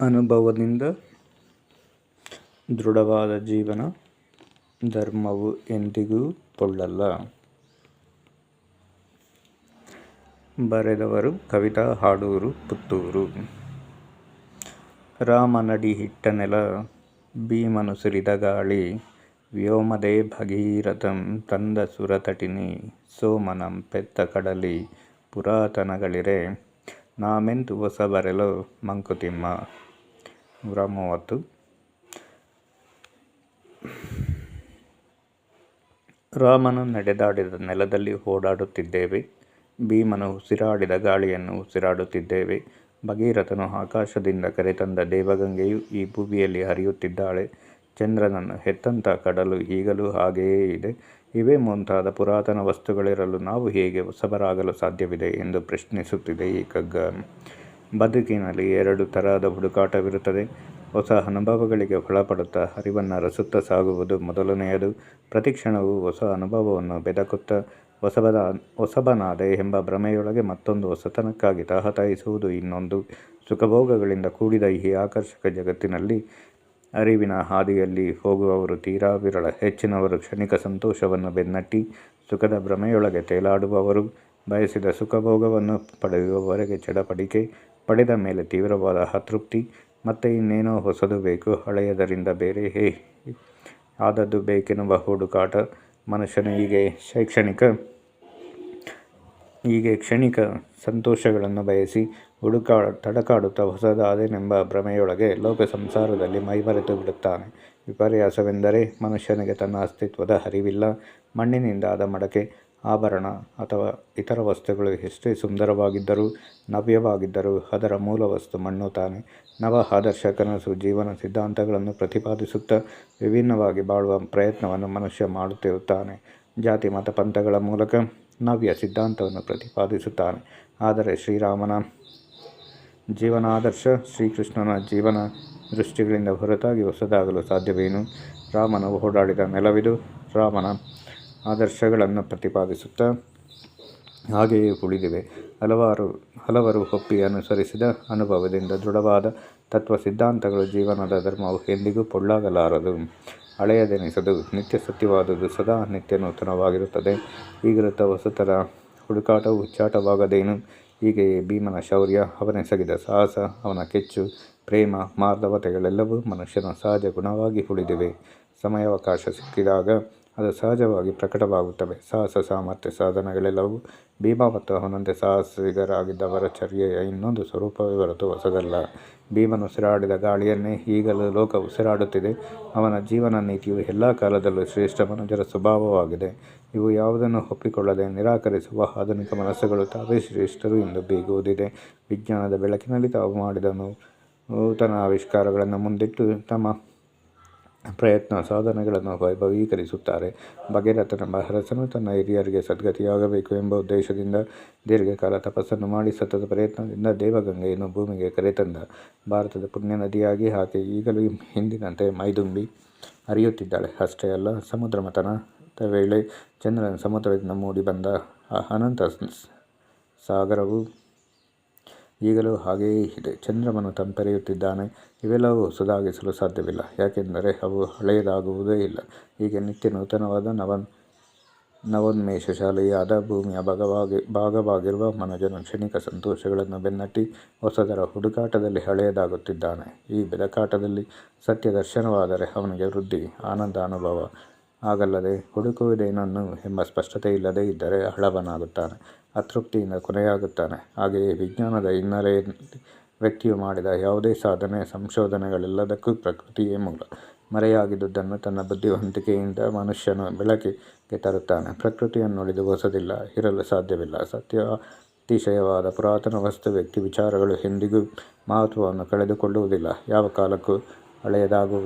ಅನುಭವದಿಂದ ದೃಢವಾದ ಜೀವನ ಧರ್ಮವು ಎಂದಿಗೂ ಪೊಳ್ಳಲ್ಲ ಬರೆದವರು ಕವಿತಾ ಹಾಡೂರು ಪುತ್ತೂರು. ರಾಮನಡಿ ಹಿಟ್ಟ ನೆಲ, ಭೀಮನು ಸುರಿದ ಗಾಳಿ, ವ್ಯೋಮದೇ ಭಗೀರಥಂ ತಂದ ಸುರತಟಿನಿ, ಸೋಮನಂ ಪೆತ್ತ ಕಡಲಿ, ಪುರಾತನಗಳಿರೆ ನಾಮೆಂತು ಹೊಸ ಬರೆಲೋ ಮಂಕುತಿಮ್ಮ. ನೂರ ಮೂವತ್ತು ರಾಮನು ನಡೆದಾಡಿದ ನೆಲದಲ್ಲಿ ಓಡಾಡುತ್ತಿದ್ದೇವೆ. ಭೀಮನು ಉಸಿರಾಡಿದ ಗಾಳಿಯನ್ನು ಉಸಿರಾಡುತ್ತಿದ್ದೇವೆ. ಭಗೀರಥನು ಆಕಾಶದಿಂದ ಕರೆತಂದ ದೇವಗಂಗೆಯು ಈ ಭೂಮಿಯಲ್ಲಿ ಹರಿಯುತ್ತಿದ್ದಾಳೆ. ಚಂದ್ರನನ್ನು ಹೆತ್ತಂತ ಕಡಲು ಈಗಲೂ ಹಾಗೆಯೇ ಇದೆ. ಇವೇ ಮುಂತಾದ ಪುರಾತನ ವಸ್ತುಗಳಿರಲು ನಾವು ಹೇಗೆ ಹೊಸಬರಾಗಲು ಸಾಧ್ಯವಿದೆ ಎಂದು ಪ್ರಶ್ನಿಸುತ್ತಿದೆ ಈ ಕಗ್ಗ ಬದುಕಿನಲ್ಲಿ ಎರಡು ತರಹದ ಹುಡುಕಾಟವಿರುತ್ತದೆ. ಹೊಸ ಅನುಭವಗಳಿಗೆ ಒಳಪಡುತ್ತಾ ಹರಿವನ್ನು ರಸುತ್ತ ಸಾಗುವುದು ಮೊದಲನೆಯದು. ಪ್ರತಿಕ್ಷಣವು ಹೊಸ ಅನುಭವವನ್ನು ಬೆದಕುತ್ತಾ ಹೊಸಬದ, ಹೊಸಬನಾದೆ ಎಂಬ ಭ್ರಮೆಯೊಳಗೆ ಮತ್ತೊಂದು ಹೊಸತನಕ್ಕಾಗಿ ತಹತಾಯಿಸುವುದು ಇನ್ನೊಂದು. ಸುಖಭೋಗಗಳಿಂದ ಕೂಡಿದ ಈ ಆಕರ್ಷಕ ಜಗತ್ತಿನಲ್ಲಿ ಅರಿವಿನ ಹಾದಿಯಲ್ಲಿ ಹೋಗುವವರು ತೀರಾ ವಿರಳ. ಹೆಚ್ಚಿನವರು ಕ್ಷಣಿಕ ಸಂತೋಷವನ್ನು ಬೆನ್ನಟ್ಟಿ ಸುಖದ ಭ್ರಮೆಯೊಳಗೆ ತೇಲಾಡುವವರು. ಬಯಸಿದ ಸುಖಭೋಗವನ್ನು ಪಡೆಯುವವರೆಗೆ ಚಡಪಡಿಕೆ. ಪಡೆದ ಮೇಲೆ ತೀವ್ರವಾದ ಅತೃಪ್ತಿ, ಮತ್ತೆ ಇನ್ನೇನೋ ಹೊಸದು ಬೇಕು, ಹಳೆಯದರಿಂದ ಬೇರೆ ಹೇ, ಆದದ್ದು ಬೇಕೆನ್ನುವ ಹುಡುಕಾಟ. ಮನುಷ್ಯನ ಹೀಗೆ ಶೈಕ್ಷಣಿಕ, ಹೀಗೆ ಕ್ಷಣಿಕ ಸಂತೋಷಗಳನ್ನು ಬಯಸಿ ಹುಡುಕಾ, ತಡಕಾಡುತ್ತಾ ಹೊಸದಾದೇನೆಂಬ ಭ್ರಮೆಯೊಳಗೆ ಲೋಕ ಸಂಸಾರದಲ್ಲಿ ಮೈಮರೆತು ಬಿಡುತ್ತಾನೆ. ವಿಪರ್ಯಾಸವೆಂದರೆ ಮನುಷ್ಯನಿಗೆ ತನ್ನ ಅಸ್ತಿತ್ವದ ಅರಿವಿಲ್ಲ. ಮಣ್ಣಿನಿಂದಾದ ಮಡಕೆ ಆಭರಣ ಅಥವಾ ಇತರ ವಸ್ತುಗಳು ಎಷ್ಟೇ ಸುಂದರವಾಗಿದ್ದರೂ, ನವ್ಯವಾಗಿದ್ದರೂ ಅದರ ಮೂಲ ವಸ್ತು ಮಣ್ಣು ತಾನೆ. ನವ ಆದರ್ಶ ಕನಸು ಜೀವನ ಸಿದ್ಧಾಂತಗಳನ್ನು ಪ್ರತಿಪಾದಿಸುತ್ತಾ ವಿಭಿನ್ನವಾಗಿ ಬಾಳುವ ಪ್ರಯತ್ನವನ್ನು ಮನುಷ್ಯ ಮಾಡುತ್ತಿರುತ್ತಾನೆ. ಜಾತಿ ಮತ ಪಂಥಗಳ ಮೂಲಕ ನವ್ಯ ಸಿದ್ಧಾಂತವನ್ನು ಪ್ರತಿಪಾದಿಸುತ್ತಾನೆ. ಆದರೆ ಶ್ರೀರಾಮನ ಜೀವನಾದರ್ಶ ಶ್ರೀಕೃಷ್ಣನ ಜೀವನ ದೃಷ್ಟಿಗಳಿಂದ ಹೊರತಾಗಿ ಹೊಸದಾಗಲು ಸಾಧ್ಯವೇನು? ರಾಮನು ಓಡಾಡಿದ ನೆಲವಿದು ರಾಮನ ಆದರ್ಶಗಳನ್ನು ಪ್ರತಿಪಾದಿಸುತ್ತಾ ಹಾಗೆಯೇ ಉಳಿದಿವೆ. ಹಲವಾರು, ಹಲವರು ಒಪ್ಪಿ ಅನುಸರಿಸಿದ ಅನುಭವದಿಂದ ದೃಢವಾದ ತತ್ವ ಸಿದ್ಧಾಂತಗಳು ಜೀವನದ ಧರ್ಮವು ಎಂದಿಗೂ ಪೊಳ್ಳಾಗಲಾರದು. ಹಳೆಯದೆನಿಸದು, ನಿತ್ಯ ಸತ್ಯವಾದುದು ಸದಾ ನಿತ್ಯ ನೂತನವಾಗಿರುತ್ತದೆ. ಈಗಿರುತ್ತ ಹೊಸತರ ಹುಡುಕಾಟವು ಹುಚ್ಚಾಟವಾಗದೇನು ಹೀಗೆಯೇ ಭೀಮನ ಶೌರ್ಯ, ಅವನೆಸಗಿದ ಸಾಹಸ, ಅವನ ಕೆಚ್ಚು, ಪ್ರೇಮ ಮಾರ್ಧವತೆಗಳೆಲ್ಲವೂ ಮನುಷ್ಯನ ಸಹಜ ಗುಣವಾಗಿ ಉಳಿದಿವೆ. ಸಮಯಾವಕಾಶ ಸಿಕ್ಕಿದಾಗ ಅದು ಸಹಜವಾಗಿ ಪ್ರಕಟವಾಗುತ್ತವೆ. ಸಾಹಸ, ಸಾಮರ್ಥ್ಯ, ಸಾಧನಗಳೆಲ್ಲವೂ ಭೀಮ ಮತ್ತು ಅವನಂತೆ ಸಾಹಸಿಗರಾಗಿದ್ದವರ ಚರ್ಯೆಯ ಇನ್ನೊಂದು ಸ್ವರೂಪವೇ ಹೊರತು ಹೊಸದಲ್ಲ. ಭೀಮನು ಉಸಿರಾಡಿದ ಗಾಳಿಯನ್ನೇ ಈಗಲೂ ಲೋಕ ಉಸಿರಾಡುತ್ತಿದೆ. ಅವನ ಜೀವನ ನೀತಿಯು ಎಲ್ಲ ಕಾಲದಲ್ಲೂ ಶ್ರೇಷ್ಠ ಮನುಜರ ಸ್ವಭಾವವಾಗಿದೆ. ಇವು ಯಾವುದನ್ನು ಒಪ್ಪಿಕೊಳ್ಳದೆ ನಿರಾಕರಿಸುವ ಆಧುನಿಕ ಮನಸ್ಸುಗಳು ತಾವೇ ಶ್ರೇಷ್ಠರು ಎಂದು ಬೀಗುವುದಿದೆ. ವಿಜ್ಞಾನದ ಬೆಳಕಿನಲ್ಲಿ ತಾವು ಮಾಡಿದ ನೂತನ ಆವಿಷ್ಕಾರಗಳನ್ನು ಮುಂದಿಟ್ಟು ತಮ್ಮ ಪ್ರಯತ್ನ ಸಾಧನೆಗಳನ್ನು ವೈಭವೀಕರಿಸುತ್ತಾರೆ. ಭಗೀರಥನ ಮಹರಸನು ತನ್ನ ಹಿರಿಯರಿಗೆ ಸದ್ಗತಿಯಾಗಬೇಕು ಎಂಬ ಉದ್ದೇಶದಿಂದ ದೀರ್ಘಕಾಲ ತಪಸ್ಸನ್ನು ಮಾಡಿ ಸತತ ಪ್ರಯತ್ನದಿಂದ ದೇವಗಂಗೆಯನ್ನು ಭೂಮಿಗೆ ಕರೆತಂದ. ಭಾರತದ ಪುಣ್ಯ ನದಿಯಾಗಿ ಆಕೆ ಈಗಲೂ ಹಿಂದಿನಂತೆ ಮೈದುಂಬಿ ಹರಿಯುತ್ತಿದ್ದಾಳೆ. ಅಷ್ಟೇ ಅಲ್ಲ, ಸಮುದ್ರ ಮತನದ ವೇಳೆ ಚಂದ್ರನ ಸಮುದ್ರದಿಂದ ಮೂಡಿ ಬಂದ ಅನಂತ ಸಾಗರವು ಈಗಲೂ ಹಾಗೆಯೇ ಇದೆ. ಚಂದ್ರಮನು ತಂಪೆರೆಯುತ್ತಿದ್ದಾನೆ. ಇವೆಲ್ಲವೂ ಹೊಸದಾಗಿಸಲು ಸಾಧ್ಯವಿಲ್ಲ. ಯಾಕೆಂದರೆ ಅವು ಹಳೆಯದಾಗುವುದೇ ಇಲ್ಲ. ಹೀಗೆ ನಿತ್ಯ ನೂತನವಾದ ನವ ನವೋನ್ಮೇಷಶಾಲಿಯಾದ ಭೂಮಿಯ ಭಾಗವಾಗಿ, ಭಾಗವಾಗಿರುವ ಮನಜನು ಕ್ಷಣಿಕ ಸಂತೋಷಗಳನ್ನು ಬೆನ್ನಟ್ಟಿ ಹೊಸದರ ಹುಡುಕಾಟದಲ್ಲಿ ಹಳೆಯದಾಗುತ್ತಿದ್ದಾನೆ. ಈ ಬೆದಕಾಟದಲ್ಲಿ ಸತ್ಯ ದರ್ಶನವಾದರೆ ಅವನಿಗೆ ವೃದ್ಧಿ, ಆನಂದ, ಅನುಭವ ಆಗಲ್ಲದೆ ಹುಡುಕುವುದೇನನ್ನು ಎಂಬ ಸ್ಪಷ್ಟತೆ ಇಲ್ಲದೇ ಇದ್ದರೆ ಹಳವನಾಗುತ್ತಾನೆ ಅತೃಪ್ತಿಯಿಂದ ಕೊನೆಯಾಗುತ್ತಾನೆ. ಹಾಗೆಯೇ ವಿಜ್ಞಾನದ ಹಿನ್ನೆಲೆಯಲ್ಲಿ ವ್ಯಕ್ತಿಯು ಮಾಡಿದ ಯಾವುದೇ ಸಾಧನೆ ಸಂಶೋಧನೆಗಳೆಲ್ಲದಕ್ಕೂ ಪ್ರಕೃತಿಯೇ ಮೂಲ. ಮರೆಯಾಗಿದ್ದುದನ್ನು ತನ್ನ ಬುದ್ಧಿವಂತಿಕೆಯಿಂದ ಮನುಷ್ಯನು ಬೆಳಕಿಗೆ ತರುತ್ತಾನೆ. ಪ್ರಕೃತಿಯನ್ನುಳಿದು ಹೊಸದಿಲ್ಲ, ಇರಲು ಸಾಧ್ಯವಿಲ್ಲ. ಸತ್ಯ ಅತಿಶಯವಾದ ಪುರಾತನ ವಸ್ತು ವ್ಯಕ್ತಿ ವಿಚಾರಗಳು ಎಂದಿಗೂ ಮಹತ್ವವನ್ನು ಕಳೆದುಕೊಳ್ಳುವುದಿಲ್ಲ. ಯಾವ ಕಾಲಕ್ಕೂ ಹಳೆಯದಾಗುವುದಿಲ್ಲ